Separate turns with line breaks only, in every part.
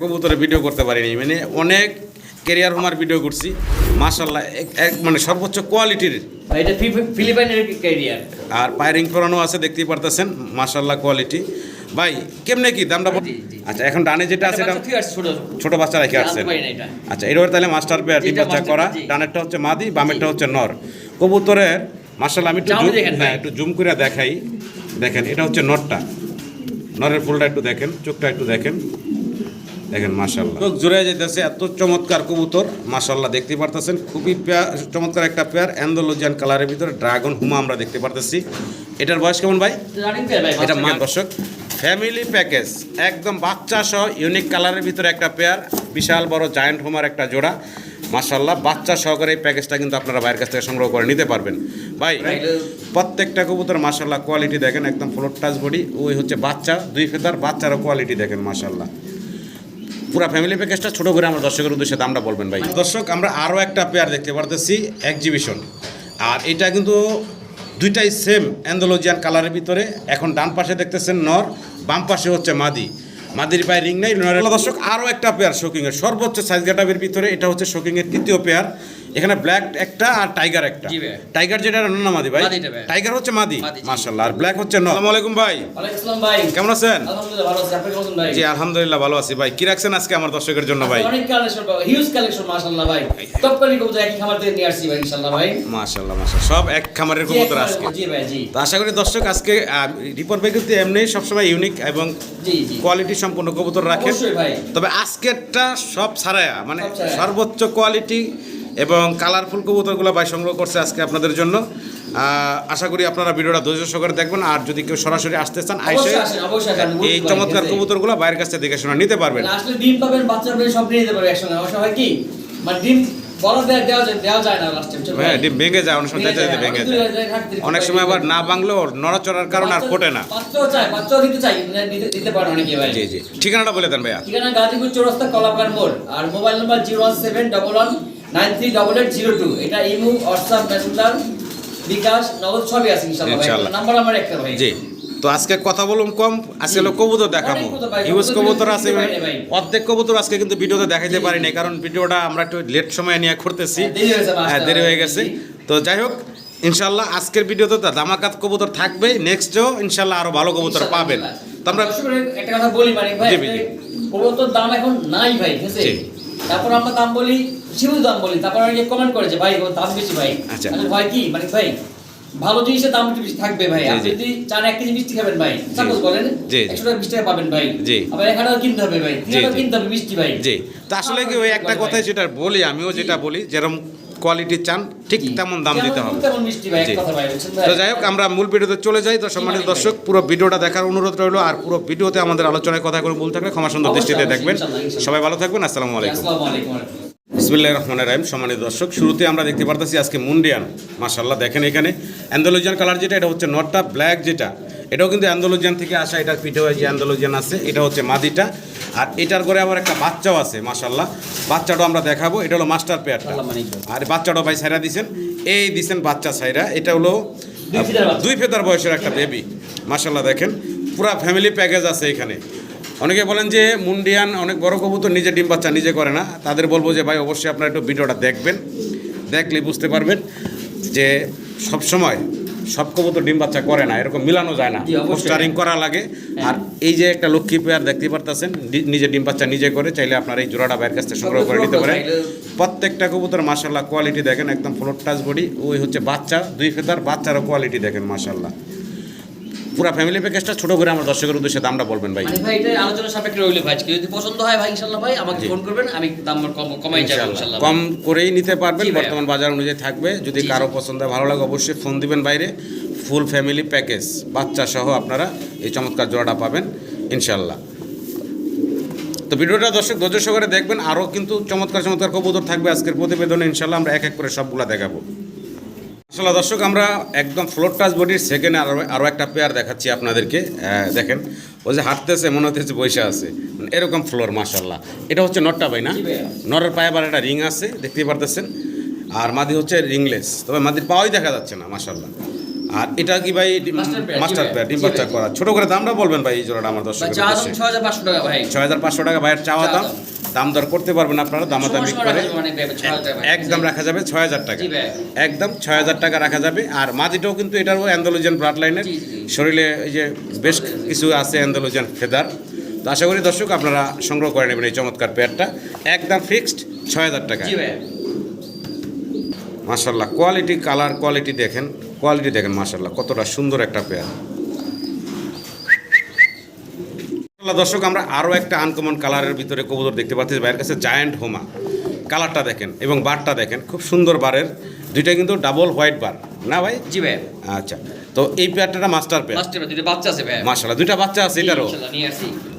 কবুতরে video করতে পারিনি। মানে অনেক কেরিয়ার হোমার ভিডিও করছি। মাশাল্লাহ এক- এক মানে সর্বোচ্চ কোয়ালিটির
এটা ফিলিপাইনের ক্যারিয়ার
আর পায়ারিং করানো আছে দেখতেই পারতেছেন মাশাল্লাহ কোয়ালিটি ভাই কেমনে কি দামটা। আচ্ছা এখন ডানে যেটা আছে এটা
ছোট।
বাচ্চা রেখে আসছেন। আচ্ছা এরপর তাহলে মাস্টার পেয়ার ডিম বাচ্চা করা। ডানেরটা হচ্ছে মাদি বামেরটা হচ্ছে নর। কবুতরের মাশাল্লাহ আমি একটু হ্যাঁ একটু জুম করে দেখাই। দেখেন এটা হচ্ছে নরটা। নরের ফুলটা একটু দেখেন চোখটা একটু দেখেন। দেখেন মাশাল্লাহ চোখ জুড়ে যেতেছে এত চমৎকার কবুতর। মাশাল্লাহ দেখতে পারতেছেন? খুবই চমৎকার একটা পেয়ার অ্যান্ডোলজিয়ান কালারের ভিতরে ড্রাগন হুমা আমরা দেখতে পারতেছি। এটার বয়স কেমন ভাই?
ভাই
এটা মা দর্শক ফ্যামিলি প্যাকেজ একদম বাচ্চা সহ ইউনিক কালারের ভিতরে একটা পেয়ার বিশাল বড় জায়েন্ট হোমার একটা জোড়া। মাশাল্লাহ বাচ্চা সহকারে এই প্যাকেজটা কিন্তু আপনারা বাইরের কাছ থেকে সংগ্রহ করে নিতে পারবেন। ভাই প্রত্যেকটা কবুতর মাশাল্লাহ কোয়ালিটি দেখেন একদম ফ্লোর টাচ বডি ওই হচ্ছে বাচ্চা দুই ফেদার বাচ্চারও কোয়ালিটি দেখেন মাশাল্লাহ পুরো ফ্যামিলি প্যাকেজটা ছোটো করে আমার দর্শকের উদ্দেশ্যে দামটা বলবেন ভাই। দর্শক, আমরা আরও একটা পেয়ার দেখতে পারতেছি এক্সিবিশন আর এটা কিন্তু দুইটাই সেম অ্যান্ডোলজিয়ান কালারের ভিতরে। এখন ডান পাশে দেখতেছেন নর, বাম পাশে হচ্ছে মাদি। মাদির পায়ে রিং নাই দর্শক আরও একটা পেয়ার শোকিংয়ের সর্বোচ্চ সাইজ গ্যাটাবের ভিতরে, এটা হচ্ছে শোকিংয়ের তৃতীয় পেয়ার এখানে ব্ল্যাক একটা আর টাইগার একটা। টাইগার যেটা নর না মাদি ভাই? টাইগার হচ্ছে মাদি। মার্শাল্লাহ আর ব্ল্যাক হচ্ছে নর আসসালামু আলাইকুম ভাই।
ভাই।
কেমন আছেন?
আলহামদুলিল্লাহ ভালো আছি। আপনি কেমন আছেন ভাই?
জি আলহামদুলিল্লাহ ভালো আছি ভাই। কি রাখছেন আজকে আমার দর্শকের জন্য ভাই?
অনেক কালেকশন পাবো। হিউজ কালেকশন মাশাআল্লাহ ভাই। টপ কবুতর একই খামার থেকে নিয়ে আসছি ভাই ইনশাআল্লাহ ভাই।
মাশাল্লাহ মাশাল্লাহ সব এক খামারের কবুতর আজকে।
জি ভাই জি।
তো আশা করি দর্শক আজকে রিপোর্ট ভাই কিন্তু এমনি সবসময় ইউনিক এবং
জি জি।
কোয়ালিটি সম্পূর্ণ কবুতর রাখেন। তবে আজকেরটা সব ছাড়ায়া মানে সর্বোচ্চ কোয়ালিটি এবং কালারফুল কবুতরগুলো ভাই সংগ্রহ করছে আজকে আপনাদের জন্য। আশা করি আপনারা ভিডিওটা ধৈর্য সহকারে দেখবেন আর যদি কেউ সরাসরি আসতে চান আইসে এই চমৎকার কবুতরগুলো বাইরের কাছ থেকে দেখে শোনা নিতে পারবেন।
মানে আসলে ডিম পাবেন বাচ্চা পাবেন সব নিয়ে যেতে পারবে একসঙ্গে। অবশ্য হয় কি মানে ডিম
অনেক সময় যেতে যেতে ভেঙে যায়। অনেক সময় আবার না ভাঙলেও নড়াচড়ার কারণে আর ফোটে না।
মানে
জি জি। ঠিকানাটা বলে দেন ভাইয়া।
ঠিকানা গাজীপুর চৌরাস্তা কলাপার মোড় আর mobile number zero seven double one nine three double eight zero two. এটা ইমু হোয়াটসঅ্যাপ মেসেঞ্জার বিকাশ নগদ সবই আছে ইনশাআল্লাহ নাম্বার আমার একটা ভাই।
জি। তো আজকে কথা বলুম কম আজকে হলো কবুতর দেখাবো।
অনেক কবুতর
আছে অর্ধেক কবুতর আজকে কিন্তু ভিডিওতে দেখাইতে পারি নাই কারণ ভিডিওটা আমরা একটু লেট সময় নিয়ে করতেছি।
হ্যাঁ, দেরি
হ্যাঁ হয়ে গেছে। তো যাই হোক ইনশাল্লাহ আজকের ভিডিওতে দামাকাত কবুতর থাকবে। নেক্সটও ইনশাল্লাহ আরও ভালো কবুতর পাবেন। তো আমরা
একটা কথা বলি মানিক ভাই। কবুতর দাম এখন নাই ভাই ঠিক আছে?
জি।
তারপর আমরা দাম বলি শিবু দাম বলি। তারপর অনেকে কমেন্ট করেছে ভাই ও দাম বেশি ভাই।
আচ্ছা।
ভাই কি? মানে ভাই ভালো জিনিসের দাম একটু বেশি থাকবে ভাই। আপনি যদি চান এক কেজি মিষ্টি খাবেন ভাই সাপোজ বলেন। একশো টাকা বিশ টাকা পাবেন ভাই। আবার এক হাজার কিনতে হবে ভাই। তিন হাজার কিনতে হবে মিষ্টি ভাই।
জি। তা আসলে কি ওই একটা কথাই যেটা বলি আমিও যেটা বলি যেরকম কোয়ালিটি চান ঠিক তেমন দাম দিতে হবে। তো যাই হোক আমরা মূল ভিডিওতে চলে যাই। তো সম্মানিত দর্শক পুরো ভিডিওটা দেখার অনুরোধ রইল আর পুরো ভিডিওতে আমাদের আলোচনায় কথা করে ভুল থাকলে ক্ষমা সুন্দর দৃষ্টিতে দেখবেন। সবাই ভালো থাকবেন। আসসালামু আলাইকুম। বিসমিল্লাহ রহমান রাহিম। সম্মানিত দর্শক শুরুতে আমরা দেখতে পারতেছি আজকে মুন্ডিয়ান। মাশাল্লাহ দেখেন এখানে। অ্যান্ডোলজিয়ান কালার যেটা এটা হচ্ছে নটটা ব্ল্যাক যেটা। এটাও কিন্তু অ্যান্ডোলজিয়ান থেকে আসা এটার পিঠেও যে অ্যান্ডোলজিয়ান আছে এটা হচ্ছে মাদিটা। আর এটার করে আবার একটা বাচ্চাও আছে মাশাল্লাহ বাচ্চাটাও আমরা দেখাবো এটা হলো মাস্টার পেয়ারটা। আর বাচ্চাটাও ভাই সাইরা দিছেন। এই দিছেন বাচ্চা সাইরা এটা হলো
দুই
ফেদার বয়সের একটা বেবি মাশাল্লাহ দেখেন। পুরা ফ্যামিলি প্যাকেজ আছে এখানে। অনেকে বলেন যে মুন্ডিয়ান অনেক বড় কবুতর নিজে ডিম বাচ্চা নিজে করে না। তাদের বলব যে ভাই অবশ্যই আপনারা একটু ভিডিওটা দেখবেন দেখলে বুঝতে পারবেন যে সব সময় সব কবুতর ডিম বাচ্চা করে না এরকম মিলানো যায় না। পোস্টারিং করা লাগে। আর এই যে একটা লক্ষ্মী পেয়ার দেখতে পারতেছেন নিজে ডিম বাচ্চা নিজে করে চাইলে আপনার এই জোড়াটা বাইরের কাছ থেকে সংগ্রহ করে নিতে পারেন। প্রত্যেকটা কবুতর মাসাল্লাহ কোয়ালিটি দেখেন একদম ফ্লোর টাচ বডি ওই হচ্ছে বাচ্চা দুই ফেতার বাচ্চারও কোয়ালিটি দেখেন মাশাল্লাহ পুরা ফ্যামিলি প্যাকেজটা ছোট করে আমার দর্শকের উদ্দেশ্যে দামটা বলবেন ভাই।
মানে ভাই এটা আলোচনা সাপেক্ষে রইল ভাই। যদি পছন্দ হয় ভাই ইনশাআল্লাহ ভাই আমাকে ফোন করবেন আমি দাম কম কমাই যাব
ইনশাআল্লাহ।
ইনশাআল্লাহ।
কম করেই নিতে পারবেন বর্তমান বাজার অনুযায়ী থাকবে। যদি
কারও
পছন্দ ভালো লাগে অবশ্যই ফোন দিবেন বাইরে। ফুল ফ্যামিলি প্যাকেজ বাচ্চা সহ আপনারা এই চমৎকার জোড়াটা পাবেন ইনশাল্লাহ তো ভিডিওটা দর্শক ধৈর্য সহকারে দেখবেন। আরও কিন্তু চমৎকার চমৎকার কবুতর থাকবে আজকের প্রতিবেদনে ইনশাল্লাহ আমরা এক এক করে সবগুলা দেখাবো। আসলে দর্শক আমরা একদম ফ্লোর টাচ বডির সেকেন্ডে আরও আরও একটা পেয়ার দেখাচ্ছি আপনাদেরকে। দেখেন ও যে হাঁটতেছে মনে হচ্ছে বসে আছে। মানে এরকম ফ্লোর মাশাল্লাহ এটা হচ্ছে নটটা ভাই না? নরের পায়ে আবার একটা রিং আছে দেখতেই পারতেছেন। আর মাদি হচ্ছে রিংলেস তবে মাদির পাওয়াই দেখা যাচ্ছে না মাশাল্লাহ আর এটা কি ভাই মাস্টার পেয়ার ডিম বাচ্চা করা। ছোট করে দামটা বলবেন ভাই এই জোড়াটা আমার দর্শক
ছয় হাজার পাঁচশো টাকা
ভাইয়ের চাওয়া
চাওয়া
দাম।
দাম।
দর করতে পারবেন আপনারা দামাদামি করে। একদম রাখা যাবে ছয় হাজার টাকা। একদম ছয় হাজার টাকা রাখা যাবে। আর মাদিটাও কিন্তু এটারও অ্যান্ডোলোজিয়ান ব্লাড লাইনের। শরীরে এই যে বেশ কিছু আছে অ্যান্ডোলোজিয়ান ফেদার। তো আশা করি দর্শক আপনারা সংগ্রহ করে নেবেন এই চমৎকার পেয়ারটা। একদম ফিক্সড ছয় হাজার টাকা। মাশাল্লাহ কোয়ালিটি কালার কোয়ালিটি দেখেন। কোয়ালিটি দেখেন মাশাল্লাহ কতটা সুন্দর একটা পেয়ার মাশাআল্লাহ, দর্শক আমরা আরও একটা আনকমন কালারের ভিতরে কবুতর দেখতে পাচ্ছি। ভাইয়ের কাছে জায়ান্ট হোমা কালারটা দেখেন এবং বারটা দেখেন। খুব সুন্দর বারের দুইটা কিন্তু ডাবল হোয়াইট বার না ভাই?
জি ভাই।
আচ্ছা। তো এই পেয়ারটা মাস্টার পেয়ার
লাস্টে দুটো বাচ্চা আছে ভাই।
দুইটা বাচ্চা আছে এটারও।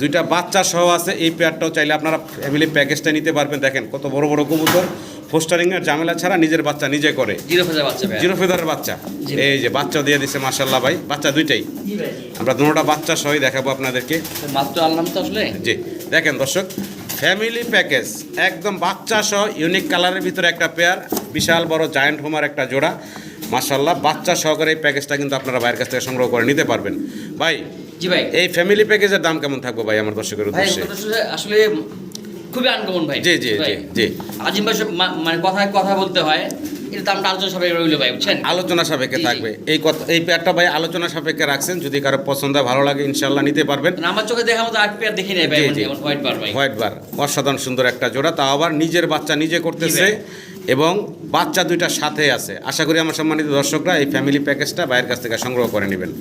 দুইটা বাচ্চা সহ আছে। এই পেয়ারটাও চাইলে আপনারা ফ্যামিলি প্যাকেজটা নিতে পারবেন। দেখেন কত বড় বড় কবুতর। পোস্টারিংয়ের ঝামেলা ছাড়া নিজের বাচ্চা নিজে করে।
জিরো ফেজার বাচ্চা
জিরো ফেদারের বাচ্চা। এই যে বাচ্চা দিয়ে দিছে মাশাল্লাহ ভাই বাচ্চা দুইটাই। আমরা দুটোটা বাচ্চা সহই দেখাবো আপনাদেরকে।
মাত্র আনলাম তো আসলে?
জি। দেখেন দর্শক ফ্যামিলি প্যাকেজ একদম বাচ্চা সহ ইউনিক কালারের ভিতরে একটা পেয়ার বিশাল বড় জায়েন্ট হোমার একটা জোড়া। মাশাল্লাহ বাচ্চা সহকারে এই প্যাকেজটা কিন্তু আপনারা বাইরের কাছ থেকে সংগ্রহ করে নিতে পারবেন। ভাই
জি ভাই।
এই ফ্যামিলি প্যাকেজের দাম কেমন থাকবে ভাই আমার দর্শকের উদ্দেশ্যে?
আসলে- আসলে খুবই আনকমন ভাই
জি, জি, জি, জি।
আজিম ভাই মানে কথায় কথা বলতে হয় এর দামটা আলোচনা সবাই রইল ভাই বুঝছেন?
আলোচনা সাপেক্ষে। থাকবে। এই কথা এই পেয়ারটা ভাই আলোচনা সাপেক্ষে রাখছেন যদি কারও পছন্দ হয়, ভালো লাগে ইনশাল্লাহ নিতে পারবেন।
আমার চোখে দেখা মতো আট পেয়ার দেখি নাই ভাই হোয়াইট বার ভাই।
হোয়াইট বার অসাধারণ সুন্দর একটা জোড়া তাও আবার নিজের বাচ্চা নিজে করতেছে এবং বাচ্চা দুইটা সাথে আছে। আশা করি আমার সম্মানিত দর্শকরা এই ফ্যামিলি প্যাকেজটা বাইরের কাছ থেকে সংগ্রহ করে নেবেন।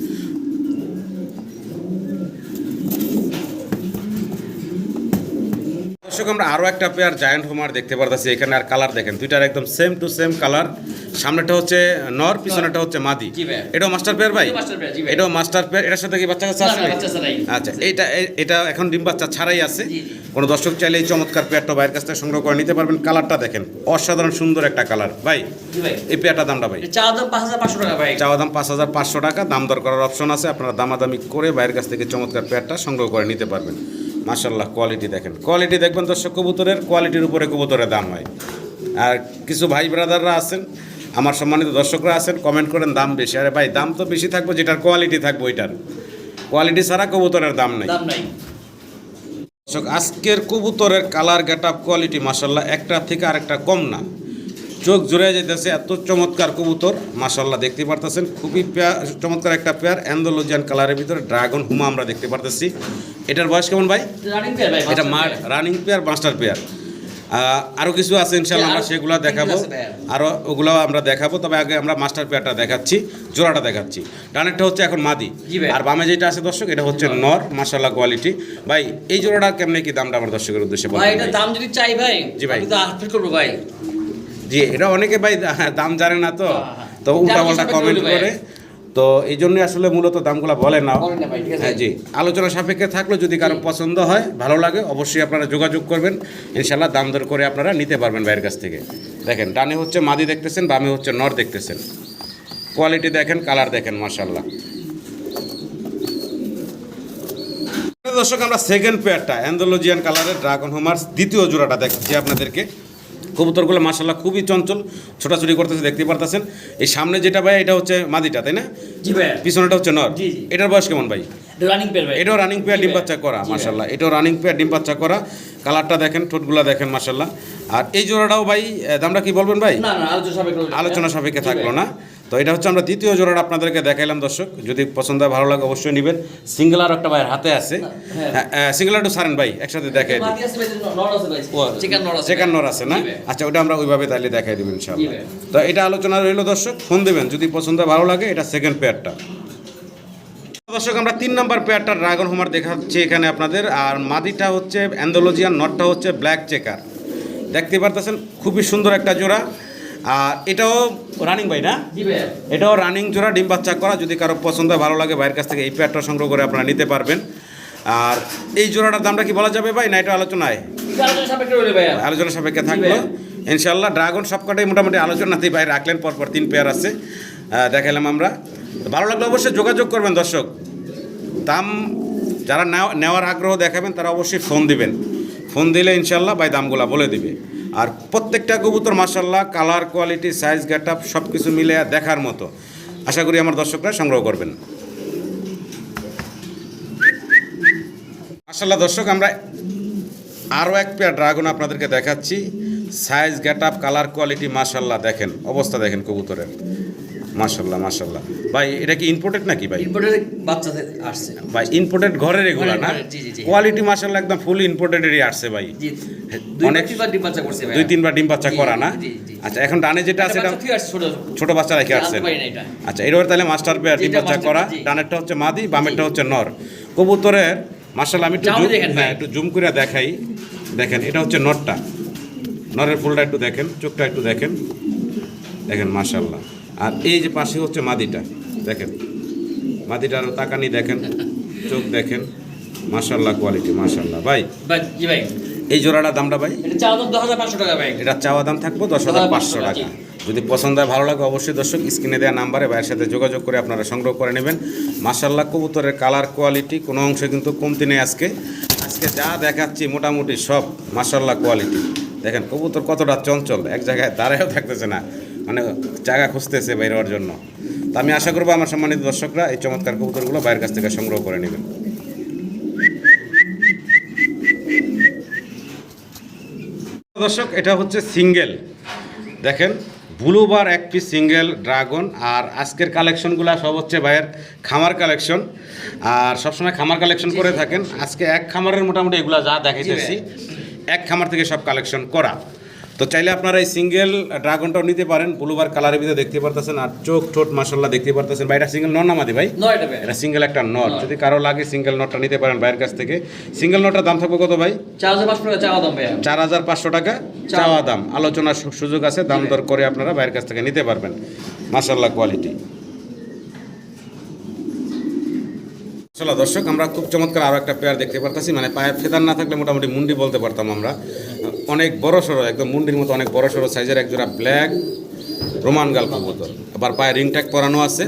দর্শক আমরা আরও একটা পেয়ার জায়ান্ট হোমার দেখতে পারতেছি। এখানে আর কালার দেখেন দুইটার একদম সেম টু সেম কালার সামনেটা হচ্ছে নর পিছনেটা হচ্ছে মাদি। এটাও মাস্টার পেয়ার ভাই?
এটাও
মাস্টার পেয়ার এটার সাথে কি বাচ্চা কাচ্চা
ছাড়াই।
আচ্ছা এইটা এ- এটা এখন ডিম বাচ্চা ছাড়াই আছে। কোনো দর্শক চাইলে এই চমৎকার পেয়ারটা ভাইয়ের কাছ থেকে সংগ্রহ করে নিতে পারবেন। কালারটা দেখেন অসাধারণ সুন্দর একটা কালার ভাই এই পেয়ারটা দামটা ভাই?
এটা চা দাম পাঁচ হাজার পাঁচশো টাকা ভাই।
চাওয়া দাম পাঁচ হাজার পাঁচশো টাকা। দাম দর করার অপশন আছে। আপনারা দামাদামি করে বাইরের কাছ থেকে চমৎকার পেয়ারটা সংগ্রহ করে নিতে পারবেন। মাশাল্লাহ কোয়ালিটি দেখেন। কোয়ালিটি দেখবেন দর্শক কবুতরের কোয়ালিটির উপরে কবুতরের দাম হয়। আর কিছু ভাই ব্রাদাররা আছেন আমার সম্মানিত দর্শকরা আছেন কমেন্ট করেন দাম বেশি। আরে ভাই দাম তো বেশি থাকবে যেটার কোয়ালিটি থাকবে ওইটার। কোয়ালিটি ছাড়া কবুতরের দাম নেই।
দাম নাই।
দর্শক আজকের কবুতরের কালার গেট আপ কোয়ালিটি মাসাল্লাহ একটা থেকে আরেকটা কম না। চোখ জুড়ে যেতেছে এত চমৎকার কবুতর। মাসাল্লাহ দেখতে পারতেছেন? খুবই পেয়ার চমৎকার একটা পেয়ার অ্যান্ডোলজিয়ান কালারের ভিতরে ড্রাগন হুমা আমরা দেখতে পারতেছি। এটার বয়স কেমন ভাই? এটা মার রানিং পেয়ার মাস্টার পেয়ার আরও কিছু আছে ইনশাল্লাহ আমরা সেগুলো দেখাবো। আরও ওগুলো আমরা দেখাবো তবে আগে আমরা মাস্টার পেয়ারটা দেখাচ্ছি জোড়াটা দেখাচ্ছি। ডানেরটা হচ্ছে এখন মাদি। আর বামে যেটা আছে দর্শক এটা হচ্ছে নর মাসাল্লাহ কোয়ালিটি ভাই এই জোড়াটা কেমনে কি দামটা আমার দর্শকের উদ্দেশ্যে
এটা দাম যদি চাই ভাই
জি ভাই।
আট ফিট করব ভাই।
জি এটা অনেকে ভাই দাম জানে না তো।
হ্যাঁ, হ্যাঁ।
তো উল্টা পাল্টা কমেন্ট করে। তো এই জন্যই আসলে মূলত দামগুলো বলে না? হ্যাঁ জি। আলোচনা সাপেক্ষে থাকলে যদি কারও পছন্দ হয় ভালো লাগে অবশ্যই আপনারা যোগাযোগ করবেন। ইনশাল্লাহ দাম দর করে আপনারা নিতে পারবেন ভাইয়ের কাছ থেকে। দেখেন ডানে হচ্ছে মাদি দেখতেছেন বামে হচ্ছে নর দেখতেছেন। কোয়ালিটি দেখেন কালার দেখেন মার্শাল্লাহ দর্শক আমরা সেকেন্ড পেয়ারটা অ্যান্ডোলজিয়ান কালারের ড্রাগন হোমার দ্বিতীয় জোড়াটা দেখাচ্ছি আপনাদেরকে কবুতরগুলো মাসাল্লাহ খুবই চঞ্চল ছোটাছুটি করতেছে দেখতে পারতেছেন। এই সামনে যেটা ভাই এটা হচ্ছে মাদিটা তাই না? পিছনেটা হচ্ছে নর। এটার বয়স কেমন ভাই?
রানিং পেয়ার
এটাও রানিং পেয়ার
জি
ডিম বাচ্চা করা
জি
মাসাল্লাহ এটাও রানিং পেয়ার ডিম বাচ্চা করা। কালারটা দেখেন ঠোঁটগুলা দেখেন মাসাল্লাহ আর এই জোড়াটাও ভাই দামটা কি বলবেন ভাই?
আলোচনা সাপেক্ষে।
আলোচনা সাপেক্ষে থাকল না। তো এটা হচ্ছে আমরা দ্বিতীয় জোড়াটা আপনাদেরকে দেখাইলাম দর্শক। যদি পছন্দ হয় ভালো লাগে অবশ্যই নেবেন। সিঙ্গেল আর একটা ভাইয়ের হাতে আছে।
হ্যাঁ।
সিঙ্গেল একটু সারেন ভাই একসাথে দেখাই।
চিকেন নর আছে
না? আচ্ছা ওটা আমরা ওইভাবে তাইলে দেখাই দেবেন ইনশাআল্লাহ। তো এটা আলোচনা রইল দর্শক। ফোন দেবেন যদি পছন্দ ভালো লাগে এটা সেকেন্ড পেয়ারটা দর্শক আমরা তিন নম্বর পেয়ারটা ড্রাগন হোমার দেখাচ্ছি এখানে আপনাদের। আর মাদিটা হচ্ছে অ্যান্ডোলজিয়ান নটটা হচ্ছে ব্ল্যাক চেকার দেখতে পারতেছেন খুবই সুন্দর একটা জোড়া। আর এটাও রানিং ভাই না? এটাও রানিং জোড়া ডিম বাচ্চা করা। যদি কারও পছন্দ হয় ভালো লাগে ভাইয়ের কাছ থেকে এই পেয়ারটা সংগ্রহ করে আপনারা নিতে পারবেন। আর এই জোড়াটার দামটা কি বলা যাবে ভাই না এটা আলোচনায়?
আলোচনা সাপেক্ষে
থাকল। ইনশাল্লাহ ড্রাগন সবকটাই মোটামুটি আলোচনাতেই বাইরে রাখলেন পরপর তিন পেয়ার আছে। দেখালাম আমরা। ভালো লাগলে অবশ্যই যোগাযোগ করবেন, দর্শক। দাম যারা নেওয়া- নেওয়ার আগ্রহ দেখাবেন, তারা অবশ্যই ফোন দিবেন। ফোন দিলে ইনশাল্লাহ ভাই দামগুলো বলে দিবে। আর প্রত্যেকটা কবুতর মাসাল্লাহ colour, quality, size, get up সব কিছু মিলে দেখার মতো। আশা করি আমার দর্শকরা সংগ্রহ করবেন। মাসাল্লাহ দর্শক, আমরা আরও এক পেয়ার ড্রাগন আপনাদেরকে দেখাচ্ছি। Size get up, colour, quality মাশাল্লাহ দেখেন, অবস্থা দেখেন কবুতরের। মাশাল্লাহ মাশাল্লাহ ভাই এটা কি ইম্পোর্টেড নাকি ভাই?
ইম্পোর্টের বাচ্চা আসছে।
ভাই ইম্পোর্টেড ঘরের এগুলো না। কোয়ালিটি মাশাল্লাহ একদম ফুল ইম্পোর্টেডেরই আসছে ভাই।
দুই
অনেক-
তিনবার ডিম বাচ্চা করছে ভাই
দুই তিনবার ডিম বাচ্চা করা না। আচ্ছা এখন ডানে যেটা আছে এটা
আসছে ছোট
বাচ্চা রেখে
এটা।
আচ্ছা এরপর তাহলে মাস্টার পেয়ার ডিম বাচ্চা করা। ডানেরটা হচ্ছে মাদি বামেরটা হচ্ছে নর। কবুতরের মার্শাল আমি একটু। হ্যাঁ একটু জুম করে দেখাই। দেখেন এটা হচ্ছে নরটা। নরের ফুলটা একটু দেখেন চোখটা একটু দেখেন। দেখেন মাশাল্লাহ আর এই যে পাশে হচ্ছে মাদিটা। দেখেন মাদিটার তাকানি দেখেন চোখ দেখেন মাশাল্লাহ কোয়ালিটি মাশাল্লাহ ভাই
ভাই জি ভাই।
এই জোড়াটার দামটা ভাই?
এটা চাওয়া দাম দশ হাজার পাঁচশো টাকা ভাই।
এটা চাওয়া দাম থাকব দশ হাজার পাঁচশো টাকা যদি পছন্দ হয় ভালো লাগে অবশ্যই দর্শক স্ক্রিনে দেওয়া নাম্বারে ভাইয়ের সাথে যোগাযোগ করে আপনারা সংগ্রহ করে নেবেন। মাসাল্লাহ কবুতরের কালার কোয়ালিটি কোনো অংশে কিন্তু কমতি নেই আজকে। আজকে যা দেখাচ্ছি মোটামুটি সব মাসাল্লাহ কোয়ালিটি দেখেন কবুতর কতটা চঞ্চল এক জায়গায় দাঁড়ায়ও থাকতেছে না। মানে জায়গা খুঁজতেছে বাইরে জন্য। তো আমি আশা করব আমার সম্মানিত দর্শকরা এই চমৎকার কবুতরগুলো বাইরের কাছ থেকে সংগ্রহ করে নেবেন। দর্শক এটা হচ্ছে সিঙ্গেল। দেখেন ব্লুবার এক পিস সিঙ্গেল ড্রাগন আর আজকের কালেকশনগুলো সব হচ্ছে ভাইয়ের খামার কালেকশন। আর সবসময় খামার কালেকশন করে থাকেন। আজকে এক খামারের মোটামুটি এগুলো যা দেখাইতেছি এক খামার থেকে সব কালেকশন করা। তো চাইলে আপনারা এই সিঙ্গেল ড্রাগনটাও নিতে পারেন। ব্লুবার কালারের ভিতরে দেখতে পারতেছেন আর চোখ ঠোঁট মাসাল্লাহ দেখতে পারতেছেন। ভাই এটা সিঙ্গেল নট নামাদি ভাই?
এটা
সিঙ্গেল একটা নট। যদি কারও লাগে সিঙ্গেল নটটা নিতে পারেন ভাইয়ের কাছ থেকে। সিঙ্গেল নটটার দাম থাকবে কত ভাই?
চার হাজার পাঁচশো টাকা চাওয়া দাম ভাই
চার হাজার পাঁচশো টাকা চাওয়া। দাম। আলোচনার সুযোগ আছে। দাম দর করে আপনারা বাইরের কাছ থেকে নিতে পারবেন। মাসাল্লাহ কোয়ালিটি চলো দর্শক আমরা খুব চমৎকার আরও একটা পেয়ার দেখতে পারতেছি। মানে পায়ে ফেদার না থাকলে মোটামুটি মুন্ডি বলতে পারতাম আমরা। অনেক বড় সড়ো একদম মুন্ডির মতো অনেক বড় সড়ো সাইজের একজোড়া ব্ল্যাক রোমান গাল কবুতর আবার পায়ে রিং ট্যাগ পরানো আছে।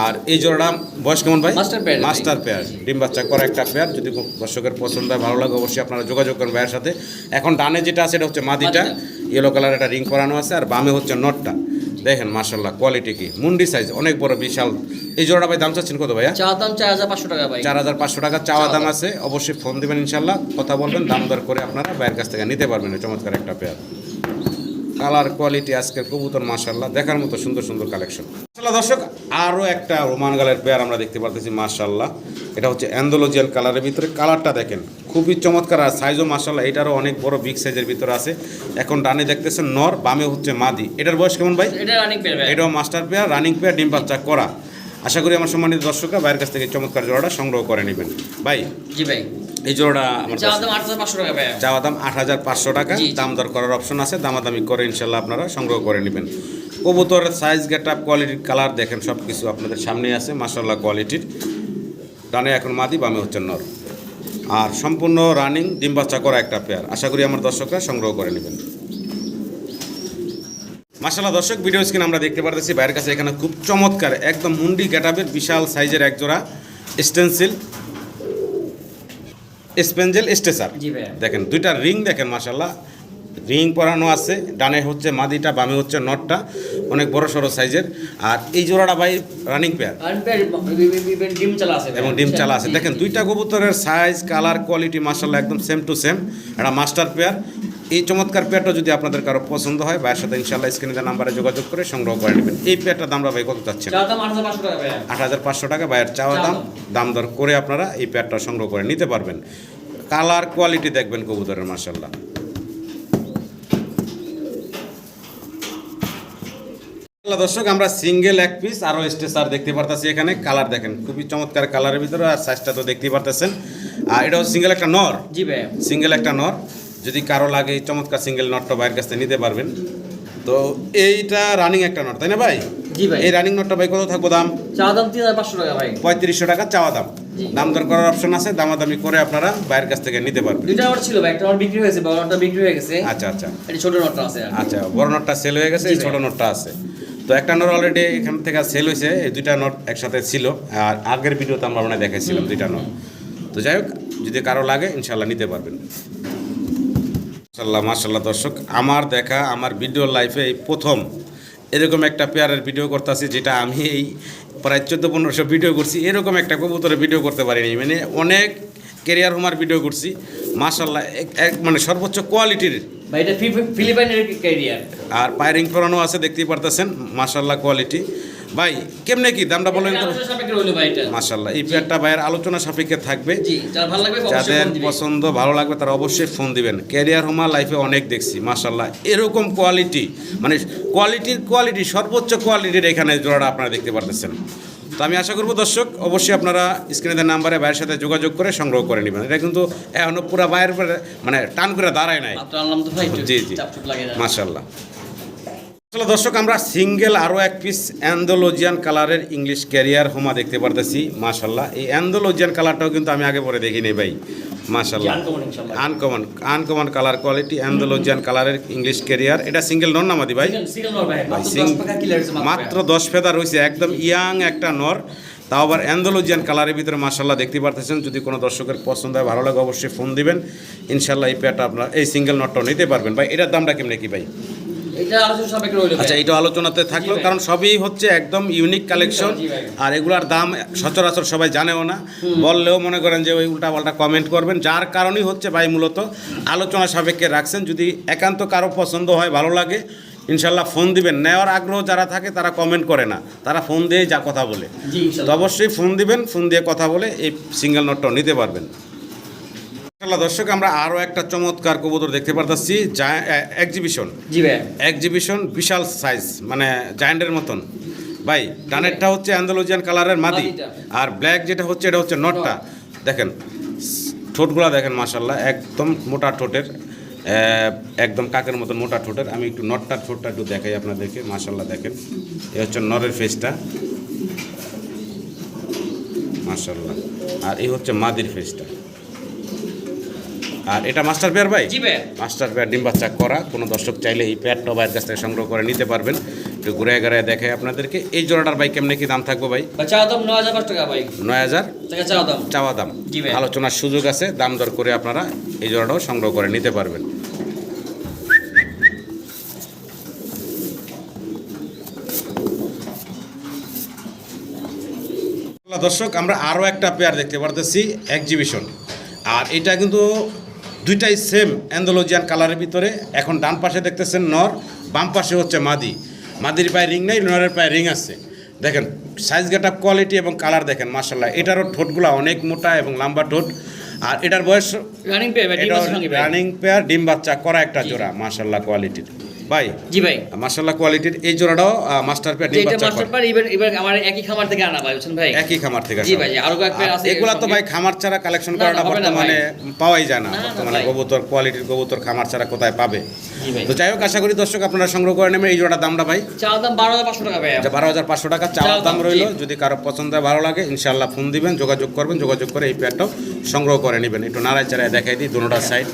আর এই জোড়াটা বয়স কেমন ভাই? মাস্টার পেয়ার ডিম বাচ্চা করা একটা পেয়ার যদি দর্শকের পছন্দ হয় ভালো লাগে অবশ্যই আপনারা যোগাযোগ করুন ভাইয়ের সাথে। এখন ডানে যেটা আছে এটা হচ্ছে মাদিটা। ইয়েলো কালার একটা রিং পরানো আছে আর বামে হচ্ছে নটটা দেখেন মার্শাল্লাহ কোয়ালিটি কি? মুন্ডি সাইজ অনেক বড় বিশাল। এই জোড়াটা ভাই দাম চাচ্ছেন কত ভাইয়া?
চাওয়া দাম চার হাজার পাঁচশো টাকা ভাই।
চার হাজার পাঁচশো টাকা চাওয়া দাম আছে অবশ্যই ফোন দেবেন ইনশাল্লাহ কথা বলবেন দাম দর করে আপনারা বাইরের কাছ থেকে নিতে পারবেন চমৎকার একটা পেয়ার কালার কোয়ালিটি আজকের কবুতর মাশাল্লাহ দেখার মতো সুন্দর সুন্দর কালেকশন মাশাল্লাহ দর্শক আরও একটা রোমান গালের পেয়ার আমরা দেখতে পারতেছি মাশাল্লাহ এটা হচ্ছে অ্যান্ডোলজিয়াল কালারের ভিতরে কালারটা দেখেন। খুবই চমৎকার আর সাইজও মাশাল্লাহ এটারও অনেক বড় বিগ সাইজের ভিতরে আছে। এখন ডানে দেখতেছেন নর বামে হচ্ছে মাদি। এটার বয়স কেমন
ভাই?
এটাও মাস্টার পেয়ার রানিং পেয়ার ডিম বাচ্চা করা। আশা করি আমার সম্মানিত দর্শকরা বাইরের কাছ থেকে চমৎকার জোড়াটা সংগ্রহ করে নেবেন। ভাই
জি ভাই।
এই জোড়াটা আমার
চাওয়া দাম আট হাজার পাঁচশো টাকা।
দাম দর করার অপশন আছে। দামাদামি করে ইনশাল্লাহ আপনারা সংগ্রহ করে নেবেন। কবুতরের সাইজ গেট আপ কোয়ালিটির কালার দেখেন সব কিছু আপনাদের সামনেই আছে মাসাল্লাহ কোয়ালিটির ডানে এখন মাদি বামে হচ্ছে নর। আর সম্পূর্ণ রানিং ডিম বাচ্চা করা একটা পেয়ার আশা করি আমার দর্শকরা সংগ্রহ করে নেবেন। মাসাল্লাহ দর্শক ভিডিও স্ক্রিন আমরা দেখতে পারতেছি। বাইরের কাছে এখানে খুব চমৎকার একদম মুন্ডি গেটাবের বিশাল সাইজের একজোড়া স্টেন্সিল স্পেঞ্জেল স্টেসার দেখেন দুইটা রিং দেখেন মাসাল্লাহ রিং পরানো আছে ডানে হচ্ছে মাদিটা বামে হচ্ছে নটটা অনেক বড় সড়ো সাইজের। আর এই জোড়াটা ভাই রানিং পেয়ার এবং ডিম চালা আছে। দেখেন দুইটা কবুতরের সাইজ কালার কোয়ালিটি মাসাল্লাহ একদম সেম টু সেম একটা মাস্টার পেয়ার এই চমৎকার পেয়ারটা যদি আপনাদের কারও পছন্দ হয় ভাইয়ের সাথে ইনশাল্লাহ স্ক্রিনে নাম্বারে যোগাযোগ করে সংগ্রহ করে নেবেন। এই পেয়ারটার দামটা ভাই কত চাচ্ছেন?
আট হাজার পাঁচশো টাকা ভাই
আট হাজার পাঁচশো টাকা। বাইরের চাওয়া দাম দাম। দর করে আপনারা এই প্যাডটা সংগ্রহ করে নিতে পারবেন। কালার কোয়ালিটি দেখবেন কবুতরের দর্শক আমরা সিঙ্গেল এক পিস আরও স্টেসার দেখতে পারতেছি এখানে। কালার দেখেন খুবই চমৎকার কালারের ভিতরে আর সাইজটা তো দেখতেই পারতেছেন। আর এটা হচ্ছে সিঙ্গেল একটা নর।
জি ভাই।
সিঙ্গেল একটা নর। যদি কারও লাগে এই চমৎকার সিঙ্গেল নটটা বাইরের কাছ থেকে নিতে পারবেন। তো এইটা রানিং একটা নট তাই না ভাই?
জি ভাই।
এই রানিং নটটা ভাই কত থাকব দাম?
চাওয়া দাম তিন হাজার পাঁচশো টাকা ভাই।
পঁয়ত্রিশশো টাকা চাওয়া দাম। দাম দর করার অপশন আছে দামাদামি করে আপনারা বাইরের কাছ থেকে নিতে পারবেন।
দুইটা আমার ছিল ভাই একটা আমার বিক্রি হয়েছে বড় নোটটা বিক্রি হয়ে গেছে।
আচ্ছা আচ্ছা।
এটা ছোট নটটা আছে
আচ্ছা বড় নটটা সেল হয়ে গেছে এই ছোট নটটা আছে। তো একটা নোট অলরেডি এখান থেকে সেল হয়েছে এই দুইটা নোট একসাথে ছিল, আর আগের ভিডিওতে আমরা মানে দেখাইছিলাম দুইটা নোট তো যাই হোক, যদি কারও লাগে ইনশাল্লাহ নিতে পারবেন। মাসাল্লাহ মাসাল্লাহ দর্শক, আমার দেখা, আমার ভিডিও লাইফে এই প্রথম এরকম একটা পেয়ারের ভিডিও করতেছি, যেটা আমি এই প্রায় চোদ্দ পনেরোশো ভিডিও করছি, এরকম একটা কবুতরের ভিডিও করতে পারিনি। মানে অনেক কেরিয়ার হোমার ভিডিও করছি। মাশাল্লাহ এক- এক মানে সর্বোচ্চ কোয়ালিটির।
ফিলিপাইনের ক্যারিয়ার
আর পায়ারিং করানো আছে দেখতেই পারতেছেন মাশাল্লাহ কোয়ালিটি। ভাই কেমনে কি দামটা বলেন তো? মাশাল্লাহ এই পেয়ারটা ভাইয়ের আলোচনা সাপেক্ষে থাকবে। যাদের পছন্দ ভালো লাগবে তারা অবশ্যই ফোন দিবেন। ক্যারিয়ার হোমা লাইফে অনেক দেখছি মাশাল্লাহ এরকম কোয়ালিটি মানে কোয়ালিটির কোয়ালিটি সর্বোচ্চ কোয়ালিটির এখানে জোড়াটা আপনারা দেখতে পারতেছেন। তো আমি আশা করব দর্শক অবশ্যই আপনারা স্ক্রিনের নাম্বারে ভাইয়ের সাথে যোগাযোগ করে সংগ্রহ করে নেবেন। এটা কিন্তু এখনও পুরো ভাইয়ের মানে টান করে দাঁড়ায় নাই। জি জি। মাশাল্লাহ আসলে দর্শক আমরা সিঙ্গেল আরও এক পিস অ্যান্ডোলজিয়ান কালারের ইংলিশ ক্যারিয়ার হোমা দেখতে পারতেছি। মাশাল্লাহ এই অ্যান্ডোলজিয়ান কালারটাও কিন্তু আমি আগে পরে দেখিনি ভাই। মাশাল্লাহ। Uncommon uncommon colour quality Andalusian কালারের ইংলিশ ক্যারিয়ার এটা সিঙ্গেল ভাই?
নর ভাই
ভাই
মাত্র
সিং-
10 টাকা কিলার হয়েছে
মাত্র দশ ফেদা রয়েছে একদম ইয়াং একটা নর। তাও আবার অ্যান্ডোলজিয়ান কালারের ভিতরে মাশাল্লাহ দেখতে পারতেছেন। যদি কোনো দর্শকের পছন্দ হয় ভালো লাগে অবশ্যই ফোন দিবেন। ইনশাল্লাহ এই পেয়ারটা আপনার এই সিঙ্গেল নটটাও নিতে পারবেন। ভাই এটার দামটা কেমনে কি ভাই? আচ্ছা এটা আলোচনাতে থাকল কারণ সবই হচ্ছে একদম ইউনিক কালেকশন আর এগুলার দাম সচরাচর সবাই জানেও না। বললেও মনে করেন যে ওই উল্টা পাল্টা কমেন্ট করবেন যার কারণেই হচ্ছে ভাই মূলত আলোচনা সাপেক্ষে রাখছেন। যদি একান্ত কারও পছন্দ হয় ভালো লাগে ইনশাল্লাহ ফোন দিবেন। নেওয়ার আগ্রহ যারা থাকে তারা কমেন্ট করে না। তারা ফোন দিয়ে যা কথা বলে। তো অবশ্যই ফোন দিবেন ফোন দিয়ে কথা বলে এই সিঙ্গেল নোটটাও নিতে পারবেন। ইনশাল্লাহ দর্শক আমরা আরও একটা চমৎকার কবুতর দেখতে পারতাছি এক্সিবিশন
জি ভাই।
এক্সিবিশন বিশাল সাইজ মানে জায়ান্টের মতন। ভাই ডানেরটা হচ্ছে অ্যান্ডালোজিয়ান কালারের মাদি আর ব্ল্যাক যেটা হচ্ছে এটা হচ্ছে নটটা। দেখেন ঠোঁটগুলা দেখেন মাসাল্লাহ একদম মোটা ঠোঁটের একদম কাকের মতন মোটা ঠোঁটের। আমি একটু নটটার ঠোঁটটা একটু দেখাই আপনাদেরকে মাসাল্লাহ দেখেন। এ হচ্ছে নরের ফেসটা মাসাল্লাহ আর এই হচ্ছে মাদির ফেসটা আর এটা মাস্টার পেয়ার ভাই?
জি ভাই।
মাস্টার পেয়ার ডিম বাচ্চা করা কোনো দর্শক চাইলে এই পেয়ারটা ভাইয়ের কাছ থেকে সংগ্রহ করে নিতে পারবেন। একটু ঘুরে ঘুরে দেখে আপনাদেরকে। এই জোড়াটার ভাই কেমনে কি দাম থাকবে ভাই?
ভাই চাওয়া দাম নয় হাজার টাকা ভাই।
নয় হাজার?
চাওয়া দাম।
চাওয়া দাম। আলোচনার সুযোগ আছে দাম দর করে আপনারা এই জোড়াটাও সংগ্রহ করে নিতে পারবেন। দর্শক আমরা আরও একটা পেয়ার দেখতে পারতেছি এক্সিবিশন আর এটা কিন্তু দুইটাই সেম অ্যান্ডোলজিয়ান কালারের ভিতরে। এখন ডান পাশে দেখতেছেন নর বাম পাশে হচ্ছে মাদি। মাদির পায়ে রিং নেই নরের পায়ে রিং আছে। দেখেন সাইজ গেট আপ কোয়ালিটি এবং কালার দেখেন মার্শাল্লাহ এটারও ঠোঁটগুলো অনেক মোটা এবং লম্বা ঠোঁট। আর এটার বয়স
রানিং পে ভাই ডিম
এটা
আছে সঙ্গে ভাই
রানিং পেয়ার ডিম বাচ্চা করা একটা জোড়া মার্শাল্লাহ কোয়ালিটির ভাই
জি ভাই।
মার্শাল্লাহ কোয়ালিটির এই জোড়াটাও মাস্টার
এটা মাস্টার এবার এবার আমার একই খামার থেকে আনা ভাই বুঝছেন ভাই?
একই খামার থেকে
জি ভাই,
আরও
আছে
এগুলা তো ভাই খামার ছাড়া কালেকশন করাটা বর্তমানে পাওয়াই যায় না। বর্তমানে। কবুতর কোয়ালিটির কবুতর খামার ছাড়া কোথায় পাবে? তো যাই হোক আশা করি দর্শক আপনারা সংগ্রহ করে নেবেন। এই জোড়া দামটা ভাই?
দাম বারো হাজার পাঁচশো টাকা ভাই
বারো হাজার পাঁচশো টাকা। চাওয়ার দাম রইল। যদি কারও পছন্দ হয় ভালো লাগে ইনশাল্লাহ ফোন দিবেন যোগাযোগ করবেন যোগাযোগ করে এই প্যাডটাও সংগ্রহ করে নেবেন। একটু নাড়ায় চাড়ায় দেখাই দিই দুটোটার সাইড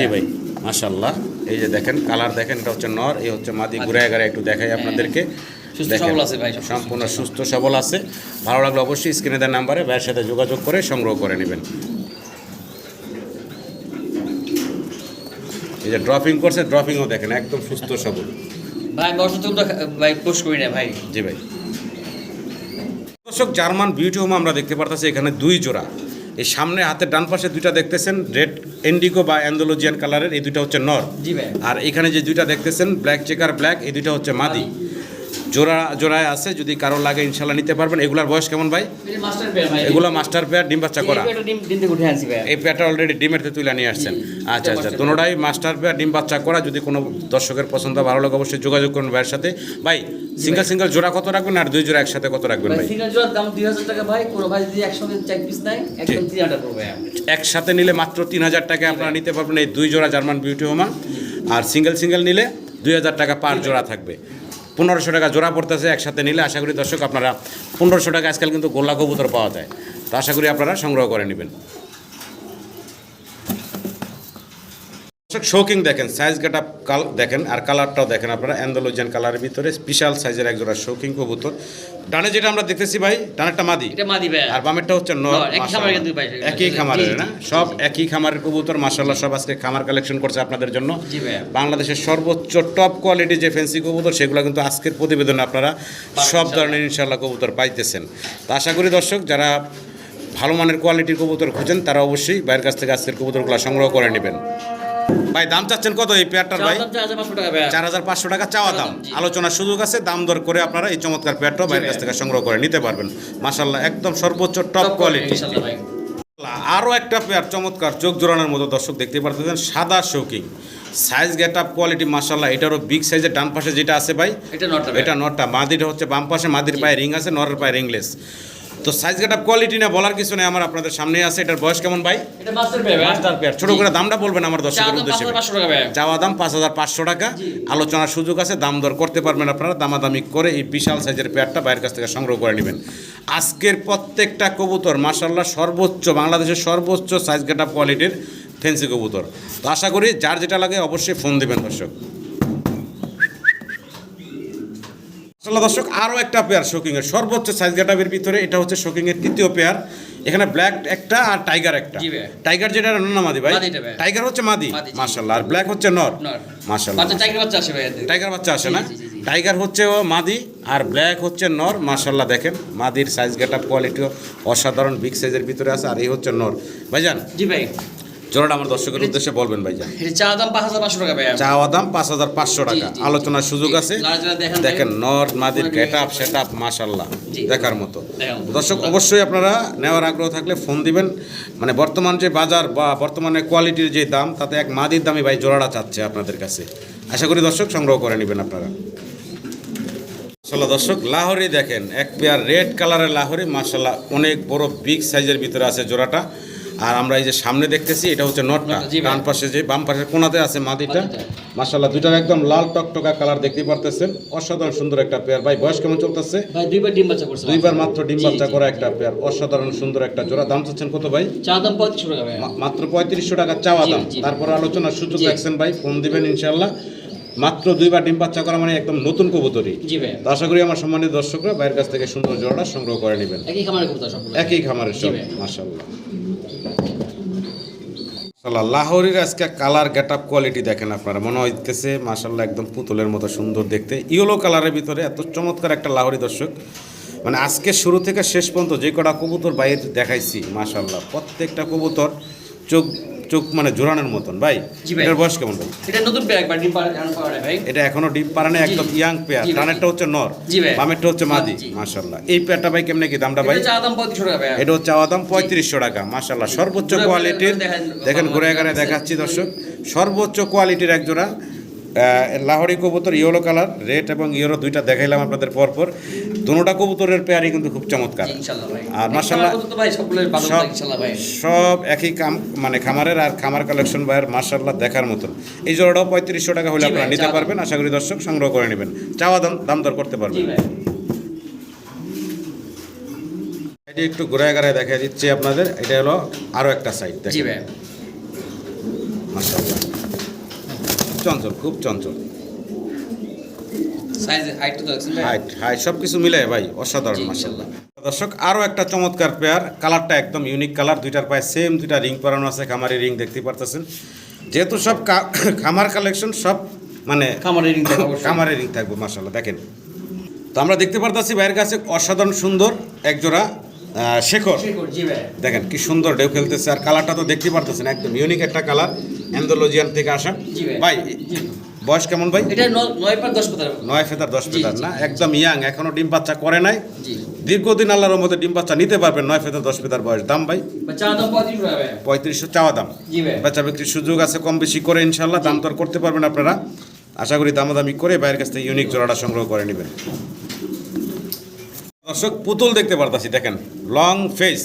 জি ভাই। মাশাল্লাহ এই যে দেখেন কালার দেখেন এটা হচ্ছে নর এই হচ্ছে মাদি। ঘুরে ঘুরে একটু দেখাই আপনাদেরকে। সম্পূর্ণ সুস্থ সবল আছে। ভালো লাগলে অবশ্যই স্ক্রিনে দেওয়ার নাম্বারে ভাইয়ের সাথে যোগাযোগ করে সংগ্রহ করে নেবেন। এই যে ড্রপিং করছে ড্রপিংও দেখেন একদম সুস্থ সবল।
ভাই ভাই পোস্ট করি না ভাই।
জি ভাই। দর্শক জার্মান বিউটি হোম আমরা দেখতে পারতেছি এখানে দুই জোড়া। এই সামনে হাতের ডান পাশে দুইটা দেখতেছেন রেড এন্ডিগো বা অ্যান্ডোলজিয়ান কালারের এই দুইটা হচ্ছে নর। আর এখানে যে দুইটা দেখতেছেন ব্ল্যাক চেকার ব্ল্যাক এই দুইটা হচ্ছে মাদি। জোড়া জোড়ায় আছে যদি কারও লাগে ইনশাল্লাহ নিতে পারবেন। এগুলার বয়স কেমন ভাই? এগুলো মাস্টার পেয়ার ডিম বাচ্চা করা। এই পেয়ারটা অলরেডি ডিমের তুলে নিয়ে আসছেন। আচ্ছা আচ্ছা দুটোটাই মাস্টার পেয়ার ডিম বাচ্চা করা। যদি কোনো দর্শকের পছন্দ ভালো লাগে অবশ্যই যোগাযোগ করুন ভাইয়ের সাথে। ভাই সিঙ্গেল সিঙ্গেল জোড়া কত রাখবেন আর দুই জোড়া একসাথে কত রাখবেন
ভাই
ভাই?
সিঙ্গেল জোড়ার দাম দুই হাজার টাকা ভাই কোনো ভাই যদি একসঙ্গে চার পিস নেয় একদম তিন হাজার পড়বে
একসাথে নিলে মাত্র তিন হাজার টাকা আপনারা নিতে পারবেন। এই দুই জোড়া জার্মান বিউটি হোমা আর সিঙ্গেল সিঙ্গেল নিলে দুই হাজার টাকা পার জোড়া থাকবে। পনেরোশো টাকা জোড়া পড়তেছে, একসাথে নিলে আশা করি দর্শক আপনারা পনেরোশো টাকা আজকাল কিন্তু গোল্লা কবুতর পাওয়া যায়। তো আশা করি আপনারা সংগ্রহ করে নেবেন। শোকিং দেখেন সাইজ গেট আপ কাল দেখেন আর কালারটাও দেখেন আপনারা অ্যান্ডোলোজিয়ান কালারের ভিতরে স্পেশাল সাইজের এক জোড়া শোকিং কবুতর। ডানে যেটা আমরা দেখতেছি ভাই ডানেরটা মাদি।
মাদি
আর বামেরটা হচ্ছে নর
একই খামারের
না? সব একই খামারের কবুতর মাশাল্লাহ সব আজকে খামার কালেকশন করছে আপনাদের জন্য। বাংলাদেশের সর্বোচ্চ টপ কোয়ালিটি যে ফেন্সি কবুতর সেগুলো কিন্তু আজকের প্রতিবেদনে আপনারা সব ধরনের ইনশাল্লাহ কবুতর পাইতেছেন। তো আশা করি দর্শক যারা ভালো মানের কোয়ালিটির কবুতর খুঁজেন তারা অবশ্যই বাইরের কাছ থেকে আজকের কবুতরগুলো সংগ্রহ করে নেবেন। ভাই দাম চাচ্ছেন কত এই পেয়ারটার ভাই?
চার হাজার পাঁচশো টাকা
চাওয়া দাম। আলোচনার সুযোগ আছে দাম দর করে আপনারা এই চমৎকার পেয়ারটাও বাইরের কাছ থেকে সংগ্রহ করে নিতে পারবেন। মাসাল্লাহ একদম সর্বোচ্চ টপ কোয়ালিটি আরও একটা পেয়ার চমৎকার চোখ জোরানোর মতো। দর্শক দেখতে পারতেছেন সাদা শৌকিং সাইজ গেট আপ কোয়ালিটি মাসাল্লাহ এটারও বিগ সাইজের ডান পাশে যেটা আছে ভাই
এটা নটটা ভাই।
এটা নটটা। মাদিটা হচ্ছে বাম পাশে মাদির পায়ে রিং আছে নরের পায়ে রিংলেস তো সাইজ গেট আপ কোয়ালিটি না বলার কিছু নেই আমার আপনাদের সামনে আছে। এটার বয়স কেমন ভাই?
এটা মাস্টার
মাস্টার পেয়ার ছোট করে দামটা বলবেন আমার
চার
দর্শকের উদ্দেশ্যে।
পাঁচশো টাকা ভাই।
চাওয়া দাম পাঁচ হাজার পাঁচশো টাকা। আলোচনার সুযোগ আছে দাম দর করতে পারবেন আপনারা। দামাদামি করে এই বিশাল সাইজের পেয়ারটা বাইরের কাছ থেকে সংগ্রহ করে নেবেন। আজকের প্রত্যেকটা কবুতর মাসাল্লাহ সর্বোচ্চ বাংলাদেশের সর্বোচ্চ সাইজ গেট আপ কোয়ালিটির ফেন্সি কবুতর। তো আশা করি যার যেটা লাগে অবশ্যই ফোন দিবেন দর্শক। আসলে দর্শক আরও একটা পেয়ার শোকিংয়ের সর্বোচ্চ সাইজ গেটাপের ভিতরে এটা হচ্ছে শোকিংয়ের তৃতীয় পেয়ার এখানে ব্ল্যাক একটা আর টাইগার একটা। টাইগার যেটা না মাদি ভাই? টাইগার হচ্ছে মাদি। মাশাল্লাহ আর ব্ল্যাক হচ্ছে নর? মাশাল্লাহ
বাচ্চা টাইগার বাচ্চা আসে
টাইগার বাচ্চা আসে না। টাইগার হচ্ছে ও মাদি আর ব্ল্যাক হচ্ছে নর। মাশাল্লাহ দেখেন। মাদির সাইজ গেট আপ কোয়ালিটিও অসাধারণ বিগ সাইজের ভিতরে আছে আর এই হচ্ছে নর। ভাইজান
জি ভাই।
জোড়াটা আমার দর্শকের উদ্দেশ্যে বলবেন ভাইজান।
চা দাম পাঁচ হাজার পাঁচশো টাকা ভাই
চাওয়া দাম পাঁচ হাজার পাঁচশো টাকা। আলোচনার সুযোগ আছে।
দেখেন ভাই।
নর মাদির গেট আপ সেট আপ মাশাল্লাহ
জি।
দেখার মতো। দর্শক অবশ্যই আপনারা নেওয়ার আগ্রহ থাকলে ফোন দিবেন। মানে বর্তমান যে বাজার বা বর্তমানে কোয়ালিটির যে দাম তাতে এক মাদির দামই ভাই জোড়াটা চাচ্ছে আপনাদের কাছে। আশা করি দর্শক সংগ্রহ করে নেবেন আপনারা। মাসাল্লাহ দর্শক লাহোরি দেখেন এক পেয়ার রেড কালারের লাহোরি মাসাল্লাহ অনেক বড় বিগ সাইজের ভিতরে আছে জোড়াটা। আর আমরা এই যে সামনে দেখতেছি এটা হচ্ছে নটটা। ডান পাশে যে বাম পাশের কোনাতে আছে মাদিটা। মাসাল্লাহ দুইটার একদম লাল টকটকা কালার দেখতে পারতেছেন। অসাধারণ সুন্দর একটা পেয়ার। ভাই বয়স কেমন চলতেছে?
ভাই দুইবার ডিম বাচ্চা করছে
দুইবার মাত্র ডিম বাচ্চা করা একটা পেয়ার। অসাধারণ সুন্দর একটা জোড়া। দাম চাচ্ছেন কত ভাই?
চা দাম পঁয়ত্রিশশো টাকা ভাই
মাত্র পঁয়ত্রিশশো টাকা চাওয়া দাম। তারপর আলোচনার সুযোগ। রাখছেন ভাই ফোন দিবেন ইনশাল্লাহ মাত্র দুইবার ডিম বাচ্চা করা মানে একদম নতুন
ভাই
তো আশা করি আমার সম্মানিত দর্শকরা বাইরের কাছ থেকে সুন্দর জোড়াটা সংগ্রহ করে নেবেন।
একই খামারে করতে সবগুলো।
একই খামারের সব
ভাই।
মাশাল্লাহ লাহোরের আজকে কালার গেট আপ কোয়ালিটি দেখেন আপনারা। মনে হইতেছে মাসাল্লাহ একদম পুতুলের মতো সুন্দর দেখতে। ইয়েলো কালারের ভিতরে এত চমৎকার একটা লাহোরি দর্শক। মানে আজকে শুরু থেকে শেষ পর্যন্ত যে কটা কবুতর বাইরে দেখাইছি মাসাল্লাহ প্রত্যেকটা কবুতর চোখ চোখ মানে জোরানোর মতন ভাই? এটার বয়স কেমন ভাই?
এটা নতুন পেয়ার একবার ডিম পাড়া ভাই?
এটা এখনও ডিপ পারে না একদম ইয়াং পেয়ার ডানেরটা হচ্ছে নর। বামেরটা হচ্ছে মাদি মাশাআল্লাহ। এই পেয়ারটা ভাই কেমনে কি দামটা ভাই?
এটা দাম পঁয়ত্রিশশো টাকা ভাই
এটা হচ্ছে চাওয়া দাম পঁয়ত্রিশশো টাকা মাশাআল্লাহ। সর্বোচ্চ কোয়ালিটির
দেখেন,
ঘুরে ঘুরে দেখাচ্ছি দর্শক। সর্বোচ্চ কোয়ালিটির এক জোড়া লাহোরি কবুতর ইয়েলো কালার রেড এবং ইয়েলো দুইটা দেখাইলাম আপনাদের পরপর। দুটোটা কবুতরের পেয়ারই কিন্তু খুব চমৎকার। আর
ভালো
সব সব একই কাম মানে খামারের আর খামার কালেকশন ভাইয়ের মার্শাল্লাহ দেখার মতন এই জোড়াটাও পঁয়ত্রিশশো টাকা হলে আপনারা নিতে পারবেন আশা করি দর্শক সংগ্রহ করে নেবেন। চাওয়া দাম দাম দর করতে পারবেন। এটা একটু ঘুরায় ঘুরায় দেখা দিচ্ছি আপনাদের এটা হলো আরও একটা সাইড
জি ভাই।
মাশাআল্লাহ। চঞ্চল খুব চঞ্চল।
হাইট
সব কিছু মিলে ভাই? অসাধারণ
জি,
মাশাআল্লাহ। দর্শক আরও একটা চমৎকার পেয়ার কালারটা একদম ইউনিক কালার দুইটার পায়ে সেম দুইটা রিং পরানো আছে খামারি রিং দেখতে পারতেছেন। যেহেতু সব খামার কালেকশন সব মানে
খামারের রিং।
খামারের রিং থাকবে মাশাআল্লাহ দেখেন। তো আমরা দেখতে পারতেছি ভাইয়ের কাছে অসাধারণ সুন্দর একজোড়া শেখর। দেখেন কি সুন্দর ঢেউ খেলতেছে আর কালারটা তো দেখতে পারতেছেন একদম ইউনিক একটা কালার অ্যান্ডোলজিয়ান থেকে আসা।
ভাই।
বয়স কেমন ভাই?
এটা নয় পার দশ পাতার
নয় ফেদার দশ
জি,
না? একদম ইয়াং এখনও ডিম বাচ্চা করে নাই। দীর্ঘদিন আল্লাহর মধ্যে ডিম বাচ্চা নিতে পারবেন নয় ফেদার দশ ফেদার বয়স। দাম ভাই?
পঁয়ত্রিশশো
চাওয়া দাম।
জি ভাই।
বেচা বিক্রির সুযোগ আছে কম বেশি করে ইনশাল্লাহ দাম দর করতে পারবেন আপনারা। আশা করি দামাদামি করে বাইরের কাছ থেকে ইউনিক জোড়াটা সংগ্রহ করে নেবেন। দর্শক পুতুল দেখতে পারতাছি দেখেন। লং ফেস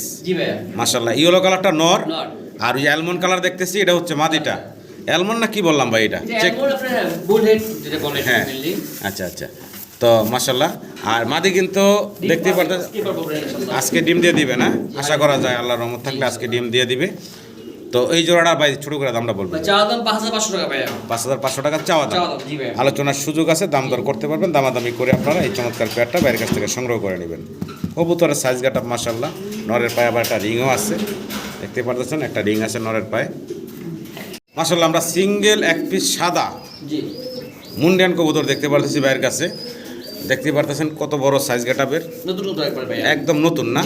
মাশাল্লাহ ইয়েলো কালারটা নর। আর ওই অ্যালমন্ড কালার দেখতেছি এটা হচ্ছে মাদিটা অ্যালমন্ড না কি বললাম ভাই এটা? চেক হ্যাঁ। আচ্ছা আচ্ছা। তো মাশাল্লাহ আর মাদি কিন্তু দেখতে পারতেন আজকে ডিম দিয়ে দিবে না? আশা করা যায় আল্লাহর রহমত থাকলে আজকে ডিম দিয়ে দিবে। তো এই জোড়াটা ভাই ছোট করে দামটা
চাওয়া দাম পাঁচ হাজার পাঁচশো টাকা
পাঁচ হাজার পাঁচশো টাকা চাওয়া দাম। আলোচনার সুযোগ আছে দাম দর করতে পারবেন দামাদামি করে আপনারা এই চমৎকার পেয়ারটা বাইরের কাছ থেকে সংগ্রহ করে নেবেন। কবুতরের সাইজ গাটা মাসাল্লাহ নরের পায়ে আবার একটা রিংও আছে। দেখতে পারতেছেন একটা রিং আছে নরের পায়ে। মাসাল্লাহ আমরা সিঙ্গেল এক পিস সাদা মুন্ডিয়ান কবুতর দেখতে পারতেছি বাইরের কাছে। দেখতে পারতেছেন কত বড় সাইজ গাটাবের
নতুন নতুন একবার ভাইয়া
একদম নতুন না?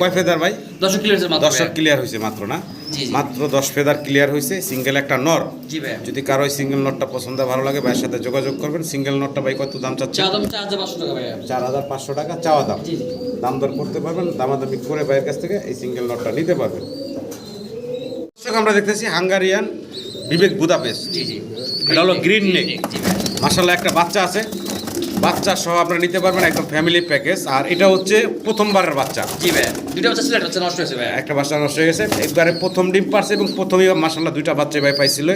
কয় ফেদার ভাই?
দর্শক
ক্লিয়ার হয়েছে মাত্র না। মাত্র দশ ফেদার ক্লিয়ার হয়েছে সিঙ্গেল একটা নর। যদি কারও সিঙ্গেল নটটা পছন্দ ভালো লাগে ভাইয়ের সাথে যোগাযোগ করবেন। সিঙ্গেল নটটা ভাই কত দাম চাচ্ছে
চার হাজার পাঁচশো টাকা
চাওয়া দাম। দাম দর করতে পারবেন দামাদামি করে ভাইয়ের কাছ থেকে এই সিঙ্গেল নটটা নিতে পারবেন। দর্শক আমরা দেখতেছি হাঙ্গারিয়ান বিবেক বুদাপেস্ট। এটা হলো গ্রিন নেক মাসাল্লাহ একটা বাচ্চা আছে। বাচ্চা সহ আপনারা নিতে পারবেন একদম ফ্যামিলি প্যাকেজ আর এটা হচ্ছে প্রথমবারের বাচ্চা।
জি ভাইয়া দুটো বাচ্চা ছিল একটা বাচ্চা নষ্ট হয়েছে ভাইয়া
একটা বাচ্চা নষ্ট হয়ে গেছে। একবারে প্রথম ডিম পারছে এবং প্রথমেই মাসাল্লাহ দুইটা বাচ্চা ভাই পাইছিল।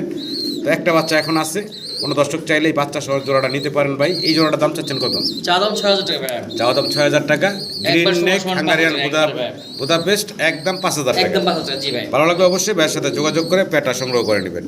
তো একটা বাচ্চা এখন আছে। কোনো দর্শক চাইলে এই বাচ্চা সহ জোড়াটা নিতে পারেন ভাই। এই জোড়াটার দাম চাচ্ছেন কত?
চাওয়া দাম ছয় হাজার টাকা
চাওয়া দাম ছয় হাজার টাকা। গ্রিন নেক হাঙ্গারিয়ান
পাঁচ
বুদা
হাজার একবারে।
বুদাপেস্ট একদম পাঁচ হাজার টাকা।
একদম পাঁচ হাজার জি ভাই।
ভালো লাগবে অবশ্যই ভাইয়ের সাথে যোগাযোগ করে পেটা সংগ্রহ করে নেবেন।